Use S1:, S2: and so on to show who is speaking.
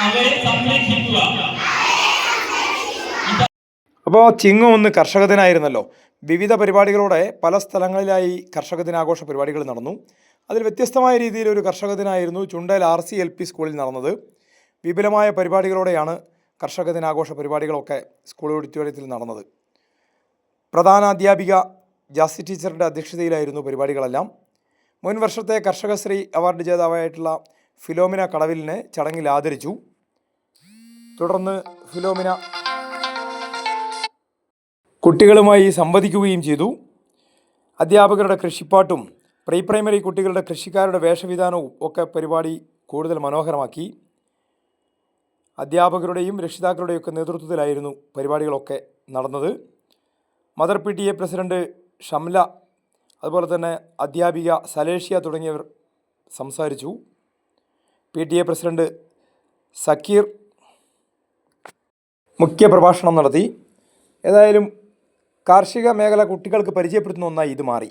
S1: അവരെ സംരക്ഷിക്കുക
S2: അപ്പോൾ ചിങ്ങു ഒന്ന് കർഷക ദിനായിരുന്നല്ലോ വിവിധ പരിപാടികളോടെ പല സ്ഥലങ്ങളിലായി കർഷക ദിനാഘോഷ പരിപാടികൾ നടന്നു. അതിൽ വ്യത്യസ്തമായ രീതിയിൽ ഒരു കർഷക ദിനമായിരുന്നു Chundal R C L P സ്കൂളിൽ നടന്നത്. വിപുലമായ പരിപാടികളോടെയാണ് കർഷക ദിനാഘോഷ പരിപാടികളൊക്കെ സ്കൂൾ ഓഡിറ്റോറിയത്തിൽ നടന്നത്. പ്രധാന അധ്യാപിക ജാസി ടീച്ചറുടെ അധ്യക്ഷതയിലായിരുന്നു പരിപാടികളെല്ലാം. മുൻ വർഷത്തെ കർഷകശ്രീ അവാർഡ് ജേതാവായിട്ടുള്ള ഫിലോമിന കടവിലിനെ ചടങ്ങിൽ ആദരിച്ചു. തുടർന്ന് ഫിലോമിന കുട്ടികളുമായി സംവദിക്കുകയും ചെയ്തു. അധ്യാപകരുടെ കൃഷിപ്പാട്ടും പ്രീ പ്രൈമറി കുട്ടികളുടെ കൃഷിക്കാരുടെ വേഷവിധാനവും ഒക്കെ പരിപാടി കൂടുതൽ മനോഹരമാക്കി. അധ്യാപകരുടെയും രക്ഷിതാക്കളുടെയും ഒക്കെ നേതൃത്വത്തിലായിരുന്നു പരിപാടികളൊക്കെ നടന്നത്. Mother P T A president Shamla അതുപോലെ തന്നെ അധ്യാപിക സലേഷ്യ തുടങ്ങിയവർ സംസാരിച്ചു. P T A president Sakkeer മുഖ്യ പ്രഭാഷണം നടത്തി. ഏതായാലും കാർഷിക മേഖല കുട്ടികൾക്ക് പരിചയപ്പെടുത്തുന്ന ഒന്നായി ഇത് മാറി.